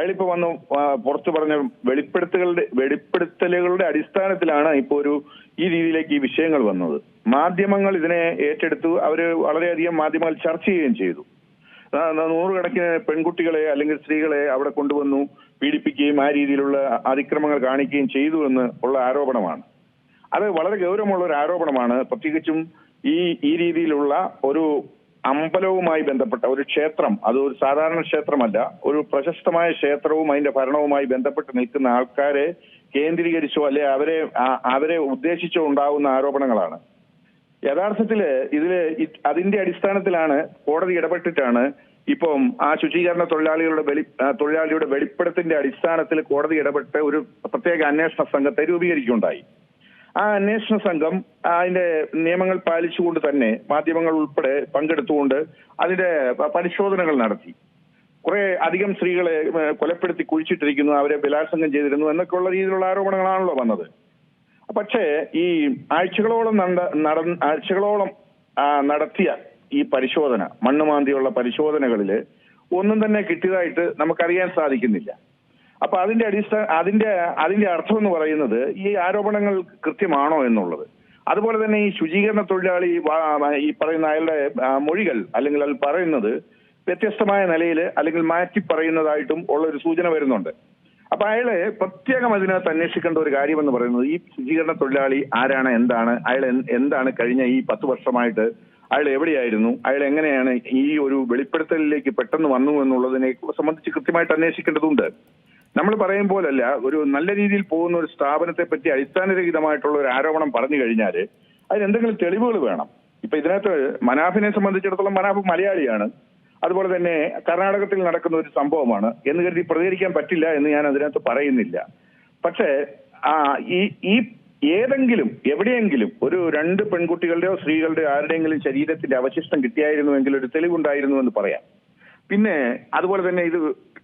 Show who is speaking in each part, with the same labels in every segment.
Speaker 1: അയാളിപ്പോ വന്ന് പുറത്തു പറഞ്ഞ വെളിപ്പെടുത്തലുകളുടെ വെളിപ്പെടുത്തലുകളുടെ അടിസ്ഥാനത്തിലാണ് ഇപ്പോ ഒരു ഈ രീതിയിലേക്ക് ഈ വിഷയങ്ങൾ വന്നത്. മാധ്യമങ്ങൾ ഇതിനെ ഏറ്റെടുത്തു അവർ വളരെയധികം മാധ്യമങ്ങൾ ചർച്ച ചെയ്യുകയും ചെയ്തു. നൂറുകണക്കിന് പെൺകുട്ടികളെ അല്ലെങ്കിൽ സ്ത്രീകളെ അവിടെ കൊണ്ടുവന്നു പീഡിപ്പിക്കുകയും ആ രീതിയിലുള്ള അതിക്രമങ്ങൾ കാണിക്കുകയും ചെയ്തു എന്ന് ഉള്ള ആരോപണമാണ്. അത് വളരെ ഗൗരവമുള്ള ഒരു ആരോപണമാണ്. പ്രത്യേകിച്ചും ഈ ഈ രീതിയിലുള്ള ഒരു അമ്പലവുമായി ബന്ധപ്പെട്ട ഒരു ക്ഷേത്രം അത് ഒരു സാധാരണ ക്ഷേത്രമല്ല ഒരു പ്രശസ്തമായ ക്ഷേത്രവും അതിന്റെ ഭരണവുമായി ബന്ധപ്പെട്ട് നിൽക്കുന്ന ആൾക്കാരെ കേന്ദ്രീകരിച്ചോ അല്ലെ അവരെ അവരെ ഉദ്ദേശിച്ചോ ഉണ്ടാകുന്ന ആരോപണങ്ങളാണ്. യഥാർത്ഥത്തിൽ ഇതിൽ അതിന്റെ അടിസ്ഥാനത്തിലാണ് കോടതി ഇടപെട്ടിട്ടാണ് ഇപ്പം ആ ശുചീകരണ തൊഴിലാളികളുടെ വെളി തൊഴിലാളിയുടെ വെളിപ്പെടുത്തിന്റെ അടിസ്ഥാനത്തിൽ കോടതി ഇടപെട്ട് ഒരു പ്രത്യേക അന്വേഷണ സംഘത്തെ രൂപീകരിക്കുകയുണ്ടായി. ആ അന്വേഷണ സംഘം അതിന്റെ നിയമങ്ങൾ പാലിച്ചുകൊണ്ട് തന്നെ മാധ്യമങ്ങൾ ഉൾപ്പെടെ പങ്കെടുത്തുകൊണ്ട് അതിന്റെ പരിശോധനകൾ നടത്തി. കുറെ അധികം സ്ത്രീകളെ കൊലപ്പെടുത്തി കുഴിച്ചിട്ടിരിക്കുന്നു അവരെ ബലാത്സംഗം ചെയ്തിരുന്നു എന്നൊക്കെയുള്ള രീതിയിലുള്ള ആരോപണങ്ങളാണല്ലോ വന്നത്. പക്ഷേ ഈ ആഴ്ചകളോളം നട- ആഴ്ചകളോളം നടത്തിയ ഈ പരിശോധന മണ്ണുമാന്തിയുള്ള പരിശോധനകളിൽ ഒന്നും തന്നെ കിട്ടിയതായിട്ട് നമുക്കറിയാൻ സാധിക്കുന്നില്ല. അപ്പൊ അതിന്റെ അടിസ്ഥാന അതിന്റെ അതിന്റെ അർത്ഥം എന്ന് പറയുന്നത് ഈ ആരോപണങ്ങൾ കൃത്യമാണോ എന്നുള്ളത്. അതുപോലെ തന്നെ ഈ ശുചീകരണ തൊഴിലാളി ഈ പറയുന്ന അയാളുടെ മൊഴികൾ അല്ലെങ്കിൽ അത് പറയുന്നത് വ്യത്യസ്തമായ നിലയിൽ അല്ലെങ്കിൽ മാറ്റി പറയുന്നതായിട്ടും ഉള്ള ഒരു സൂചന വരുന്നുണ്ട്. അപ്പൊ അയാളെ പ്രത്യേകം അതിനകത്ത് അന്വേഷിക്കേണ്ട ഒരു കാര്യമെന്ന് പറയുന്നത് ഈ ശുചീകരണ തൊഴിലാളി ആരാണ് എന്താണ് അയാൾ എന്താണ് കഴിഞ്ഞ ഈ പത്ത് വർഷമായിട്ട് അയാൾ എവിടെയായിരുന്നു അയാൾ എങ്ങനെയാണ് ഈ ഒരു വെളിപ്പെടുത്തലിലേക്ക് പെട്ടെന്ന് വന്നു എന്നുള്ളതിനെ സംബന്ധിച്ച് കൃത്യമായിട്ട് അന്വേഷിക്കേണ്ടതുണ്ട്. നമ്മൾ പറയും പോലല്ല ഒരു നല്ല രീതിയിൽ പോകുന്ന ഒരു സ്ഥാപനത്തെ പറ്റി അടിസ്ഥാനരഹിതമായിട്ടുള്ള ഒരു ആരോപണം പറഞ്ഞു കഴിഞ്ഞാൽ അതിനെന്തെങ്കിലും തെളിവുകൾ വേണം. ഇപ്പൊ ഇതിനകത്ത് മനാഫിനെ സംബന്ധിച്ചിടത്തോളം മനാഫ് മലയാളിയാണ്. അതുപോലെ തന്നെ കർണാടകത്തിൽ നടക്കുന്ന ഒരു സംഭവമാണ്. എന്ന് കരുതി പ്രതികരിക്കാൻ പറ്റില്ല എന്ന് ഞാൻ അതിനകത്ത് പറയുന്നില്ല. പക്ഷേ ആ ഈ ഈ ഏതെങ്കിലും എവിടെയെങ്കിലും ഒരു രണ്ട് പെൺകുട്ടികളുടെയോ സ്ത്രീകളുടെയോ ആരുടെയെങ്കിലും ശരീരത്തിന്റെ അവശിഷ്ടം കിട്ടിയായിരുന്നുവെങ്കിൽ ഒരു തെളിവുണ്ടായിരുന്നു എന്ന് പറയാം. പിന്നെ അതുപോലെ തന്നെ ഇത്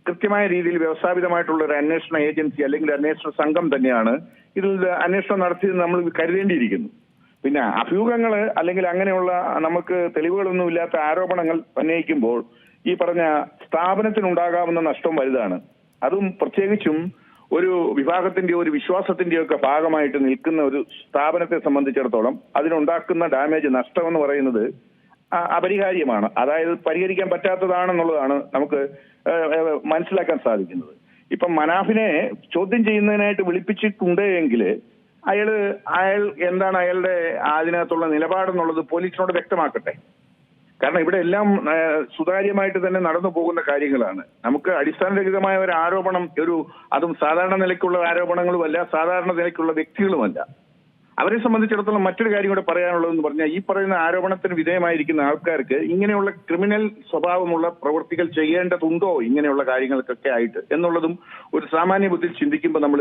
Speaker 1: കൃത്യമായ രീതിയിൽ വ്യവസ്ഥാപിതമായിട്ടുള്ള ഒരു അന്വേഷണ ഏജൻസി അല്ലെങ്കിൽ അന്വേഷണ സംഘം തന്നെയാണ് ഇതിൽ അന്വേഷണം നടത്തിയത് നമ്മൾ കരുതേണ്ടിയിരിക്കുന്നു. പിന്നെ അഭ്യൂഹങ്ങൾ അല്ലെങ്കിൽ അങ്ങനെയുള്ള നമുക്ക് തെളിവുകളൊന്നും ഇല്ലാത്ത ആരോപണങ്ങൾ ഉന്നയിക്കുമ്പോൾ ഈ പറഞ്ഞ സ്ഥാപനത്തിനുണ്ടാകാവുന്ന നഷ്ടം വലുതാണ്. അതും പ്രത്യേകിച്ചും ഒരു വിഭാഗത്തിന്റെയോ ഒരു വിശ്വാസത്തിന്റെയോ ഒക്കെ ഭാഗമായിട്ട് നിൽക്കുന്ന ഒരു സ്ഥാപനത്തെ സംബന്ധിച്ചിടത്തോളം അതിനുണ്ടാക്കുന്ന ഡാമേജ് നഷ്ടം എന്ന് പറയുന്നത് അപരിഹാര്യമാണ്. അതായത് പരിഹരിക്കാൻ പറ്റാത്തതാണെന്നുള്ളതാണ് നമുക്ക് മനസ്സിലാക്കാൻ സാധിക്കുന്നത്. ഇപ്പം മനാഫിനെ ചോദ്യം ചെയ്യുന്നതിനായിട്ട് വിളിപ്പിച്ചിട്ടുണ്ട് എങ്കിൽ അയാൾ അയാൾ എന്താണ് അയാളുടെ അതിനകത്തുള്ള നിലപാടെന്നുള്ളത് പോലീസിനോട് വ്യക്തമാക്കട്ടെ. കാരണം ഇവിടെ എല്ലാം സുതാര്യമായിട്ട് തന്നെ നടന്നു പോകുന്ന കാര്യങ്ങളാണ്. നമുക്ക് അടിസ്ഥാനരഹിതമായ ഒരു ആരോപണം ഒരു അതും സാധാരണ നിലയ്ക്കുള്ള ആരോപണങ്ങളുമല്ല സാധാരണ നിലയ്ക്കുള്ള വ്യക്തികളുമല്ല. അവരെ സംബന്ധിച്ചിടത്തോളം മറ്റൊരു കാര്യം കൂടെ പറയാനുള്ളതെന്ന് പറഞ്ഞാൽ ഈ പറയുന്ന ആരോപണത്തിന് വിധേയമായിരിക്കുന്ന ആൾക്കാർക്ക് ഇങ്ങനെയുള്ള ക്രിമിനൽ സ്വഭാവമുള്ള പ്രവൃത്തികൾ ചെയ്യേണ്ടതുണ്ടോ ഇങ്ങനെയുള്ള കാര്യങ്ങൾക്കൊക്കെ ആയിട്ട് എന്നുള്ളതും ഒരു സാമാന്യ ബുദ്ധി ചിന്തിക്കുമ്പോൾ നമ്മൾ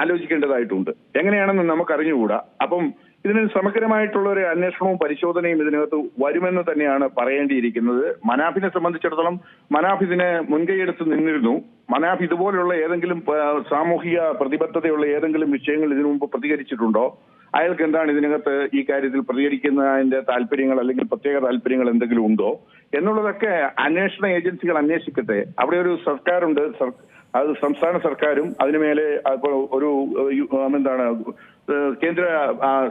Speaker 1: ആലോചിക്കേണ്ടതായിട്ടുണ്ട്. എങ്ങനെയാണെന്ന് നമുക്ക് അറിഞ്ഞുകൂടാ അപ്പം ഇതിന് സമഗ്രമായിട്ടുള്ള ഒരു അന്വേഷണവും പരിശോധനയും ഇതിനകത്ത് വരുമെന്ന് തന്നെയാണ് പറയേണ്ടിയിരിക്കുന്നത്. മനാഫിനെ സംബന്ധിച്ചിടത്തോളം മനാഫ് ഇതിനെ മുൻകൈയെടുത്ത് നിന്നിരുന്നു. മനാഫ് ഇതുപോലെയുള്ള ഏതെങ്കിലും സാമൂഹിക പ്രതിബദ്ധതയുള്ള ഏതെങ്കിലും വിഷയങ്ങൾ ഇതിനു മുമ്പ് പ്രതികരിച്ചിട്ടുണ്ടോ? അയാൾക്ക് എന്താണ് ഇതിനകത്ത് ഈ കാര്യത്തിൽ പ്രതികരിക്കുന്നതിന്റെ താല്പര്യങ്ങൾ അല്ലെങ്കിൽ പ്രത്യേക താല്പര്യങ്ങൾ എന്തെങ്കിലും ഉണ്ടോ? എന്നുള്ളതൊക്കെ അന്വേഷണ ഏജൻസികൾ അന്വേഷിക്കട്ടെ. അവിടെ ഒരു സർക്കാരുണ്ട്. സർ- അത് സംസ്ഥാന സർക്കാരും അതിനുമേലെ ഒരു എന്താണ് കേന്ദ്ര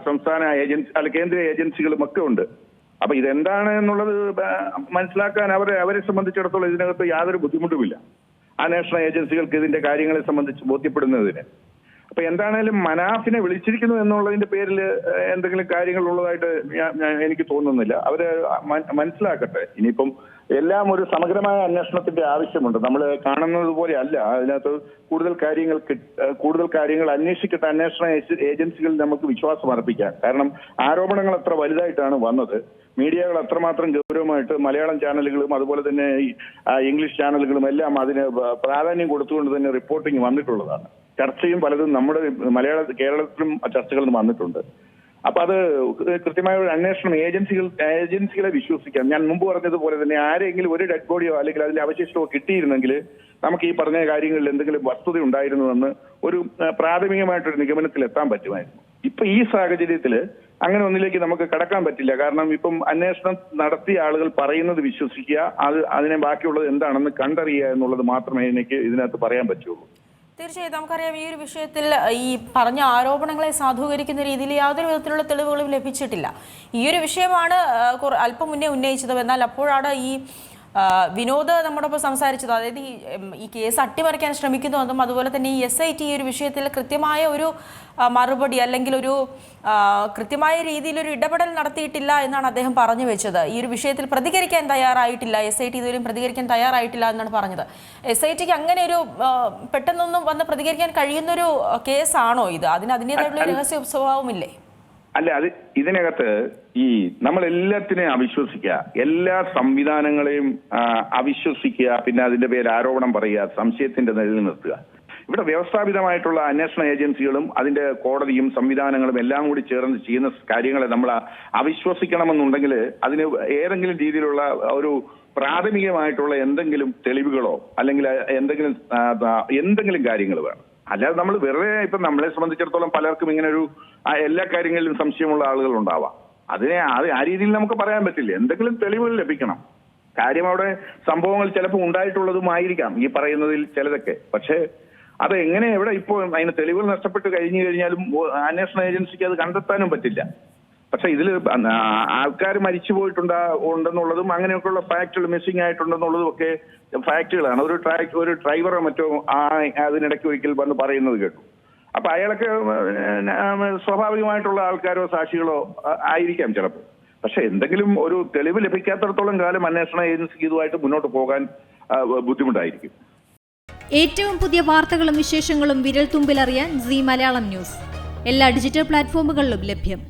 Speaker 1: സംസ്ഥാന ഏജൻസി അല്ല കേന്ദ്ര ഏജൻസികളും ഒക്കെ ഉണ്ട്. അപ്പൊ ഇതെന്താണ് എന്നുള്ളത് മനസ്സിലാക്കാൻ അവരെ അവരെ സംബന്ധിച്ചിടത്തോളം ഇതിനകത്ത് യാതൊരു ബുദ്ധിമുട്ടുമില്ല. അന്വേഷണ ഏജൻസികൾക്ക് ഇതിന്റെ കാര്യങ്ങളെ സംബന്ധിച്ച് ബോധ്യപ്പെടുന്നതിന്. അപ്പൊ എന്താണേലും മനാഫിനെ വിളിച്ചിരിക്കുന്നു എന്നുള്ളതിന്റെ പേരിൽ എന്തെങ്കിലും കാര്യങ്ങൾ ഉള്ളതായിട്ട് എനിക്ക് തോന്നുന്നില്ല. അവർ മനസ്സിലാക്കട്ടെ. ഇനിയിപ്പം എല്ലാം ഒരു സമഗ്രമായ അന്വേഷണത്തിന്റെ ആവശ്യമുണ്ട്. നമ്മൾ കാണുന്നത് പോലെ അല്ല അതിനകത്ത് കൂടുതൽ കാര്യങ്ങൾ കൂടുതൽ കാര്യങ്ങൾ അന്വേഷിക്കട്ടെ അന്വേഷണ ഏജൻസികളിൽ നമുക്ക് വിശ്വാസം അർപ്പിക്കാം കാരണം ആരോപണങ്ങൾ അത്ര വലുതായിട്ടാണ് വന്നത്. മീഡിയകൾ അത്രമാത്രം ഗൗരവമായിട്ട് മലയാളം ചാനലുകളും അതുപോലെ തന്നെ ഇംഗ്ലീഷ് ചാനലുകളും എല്ലാം അതിന് പ്രാധാന്യം കൊടുത്തുകൊണ്ട് തന്നെ റിപ്പോർട്ടിംഗ് വന്നിട്ടുള്ളതാണ്. ചർച്ചയും പലതും നമ്മുടെ മലയാള കേരളത്തിലും ചർച്ചകൾ വന്നിട്ടുണ്ട്. അപ്പൊ അത് കൃത്യമായ ഒരു അന്വേഷണം ഏജൻസികൾ ഏജൻസികളെ വിശ്വസിക്കാം. ഞാൻ മുമ്പ് പറഞ്ഞതുപോലെ തന്നെ ആരെങ്കിലും ഒരു ഡെഡ് ബോഡിയോ അല്ലെങ്കിൽ അതിന്റെ അവശിഷ്ടമോ കിട്ടിയിരുന്നെങ്കിൽ നമുക്ക് ഈ പറഞ്ഞ കാര്യങ്ങളിൽ എന്തെങ്കിലും വസ്തുത ഉണ്ടായിരുന്നുവെന്ന് ഒരു പ്രാഥമികമായിട്ടൊരു നിഗമനത്തിൽ എത്താൻ പറ്റുമായിരുന്നു. ഇപ്പൊ ഈ സാഹചര്യത്തിൽ അങ്ങനെ ഒന്നിലേക്ക് നമുക്ക് കടക്കാൻ പറ്റില്ല. കാരണം ഇപ്പം അന്വേഷണം നടത്തിയ ആളുകൾ പറയുന്നത് വിശ്വസിക്കുക അത് അതിനെ ബാക്കിയുള്ളത് എന്താണെന്ന് കണ്ടറിയുക എന്നുള്ളത് മാത്രമേ എനിക്ക് ഇതിനകത്ത് പറയാൻ പറ്റുള്ളൂ.
Speaker 2: തീർച്ചയായും നമുക്കറിയാം ഈ ഒരു വിഷയത്തിൽ ഈ പറഞ്ഞ ആരോപണങ്ങളെ സാധൂകരിക്കുന്ന രീതിയിൽ യാതൊരു വിധത്തിലുള്ള തെളിവുകളും ലഭിച്ചിട്ടില്ല. ഈ ഒരു വിഷയമാണ് അല്പം മുന്നേ ഉന്നയിച്ചത്. എന്നാൽ അപ്പോഴാണ് ഈ വിനോദ് നമ്മോടൊപ്പം സംസാരിച്ചത്. അതായത് ഈ ഈ കേസ് അട്ടിമറിക്കാൻ ശ്രമിക്കുന്നുവെന്നും അതുപോലെ തന്നെ ഈ എസ് ഐ ടി ഈ ഒരു വിഷയത്തിൽ കൃത്യമായ ഒരു മറുപടി അല്ലെങ്കിൽ ഒരു കൃത്യമായ രീതിയിൽ ഒരു ഇടപെടൽ നടത്തിയിട്ടില്ല എന്നാണ് അദ്ദേഹം പറഞ്ഞു വെച്ചത്. ഈ ഒരു വിഷയത്തിൽ പ്രതികരിക്കാൻ തയ്യാറായിട്ടില്ല. എസ് ഐ ടി ഇതുവരെയും പ്രതികരിക്കാൻ തയ്യാറായിട്ടില്ല എന്നാണ് പറഞ്ഞത്. എസ് ഐ ടിക്ക് അങ്ങനെ ഒരു പെട്ടെന്നൊന്നും വന്ന് പ്രതികരിക്കാൻ കഴിയുന്നൊരു കേസാണോ ഇത്? അതിന് അതിന്റെതായിട്ടുള്ള രഹസ്യ സ്വഭാവമില്ലേ?
Speaker 1: അല്ല അത് ഇതിനകത്ത് ഈ നമ്മൾ എല്ലാത്തിനെയും അവിശ്വസിക്കുക എല്ലാ സംവിധാനങ്ങളെയും അവിശ്വസിക്കുക പിന്നെ അതിന്റെ പേര് ആരോപണം പറയുക സംശയത്തിന്റെ നിലയിൽ നിർത്തുക. ഇവിടെ വ്യവസ്ഥാപിതമായിട്ടുള്ള അന്വേഷണ ഏജൻസികളും അതിന്റെ കോടതിയും സംവിധാനങ്ങളും എല്ലാം കൂടി ചേർന്ന് ചെയ്യുന്ന കാര്യങ്ങളെ നമ്മൾ അവിശ്വസിക്കണമെന്നുണ്ടെങ്കിൽ അതിന് ഏതെങ്കിലും രീതിയിലുള്ള ഒരു പ്രാഥമികമായിട്ടുള്ള എന്തെങ്കിലും തെളിവുകളോ അല്ലെങ്കിൽ എന്തെങ്കിലും എന്തെങ്കിലും കാര്യങ്ങൾ വേണം. അല്ലാതെ നമ്മൾ വെറുതെ ഇപ്പൊ നമ്മളെ സംബന്ധിച്ചിടത്തോളം പലർക്കും ഇങ്ങനെ ഒരു എല്ലാ കാര്യങ്ങളിലും സംശയമുള്ള ആളുകൾ ഉണ്ടാവാം. അതിനെ അത് ആ രീതിയിൽ നമുക്ക് പറയാൻ പറ്റില്ല. എന്തെങ്കിലും തെളിവുകൾ ലഭിക്കണം. കാര്യം അവിടെ സംഭവങ്ങൾ ചിലപ്പോൾ ഉണ്ടായിട്ടുള്ളതുമായിരിക്കാം ഈ പറയുന്നതിൽ ചിലതൊക്കെ. പക്ഷേ അത് എങ്ങനെ എവിടെ ഇപ്പോൾ അതിന് തെളിവുകൾ നഷ്ടപ്പെട്ട് കഴിഞ്ഞു കഴിഞ്ഞാലും അന്വേഷണ ഏജൻസിക്ക് അത് കണ്ടെത്താനും പറ്റില്ല. പക്ഷെ ഇതിൽ ആൾക്കാർ മരിച്ചു പോയിട്ടുണ്ട് ഉണ്ടെന്നുള്ളതും അങ്ങനെയൊക്കെയുള്ള ഫാക്ടുകൾ മിസ്സിംഗ് ആയിട്ടുണ്ടെന്നുള്ളതും ഒക്കെ ഫാക്ടുകളാണ് ഒരു ട്രാക്ക് ഒരു ഡ്രൈവറോ മറ്റോ ആ അതിനിടയ്ക്ക് ഒരിക്കൽ വന്ന് പറയുന്നത് കേട്ടു. അപ്പൊ അയാളൊക്കെ സ്വാഭാവികമായിട്ടുള്ള ആൾക്കാരോ സാക്ഷികളോ ആയിരിക്കാം ചിലപ്പോൾ. പക്ഷെ എന്തെങ്കിലും ഒരു തെളിവ് ലഭിക്കാത്തടത്തോളം കാലം അന്വേഷണ ഏജൻസിക്ക് ഇതുമായിട്ട് മുന്നോട്ട് പോകാൻ ബുദ്ധിമുട്ടായിരിക്കും.
Speaker 3: ഏറ്റവും പുതിയ വാർത്തകളും വിശേഷങ്ങളും വിരൽ തുമ്പിലറിയാൻ സി മലയാളം ന്യൂസ്. എല്ലാ ഡിജിറ്റൽ പ്ലാറ്റ്ഫോമുകളിലും ലഭ്യം.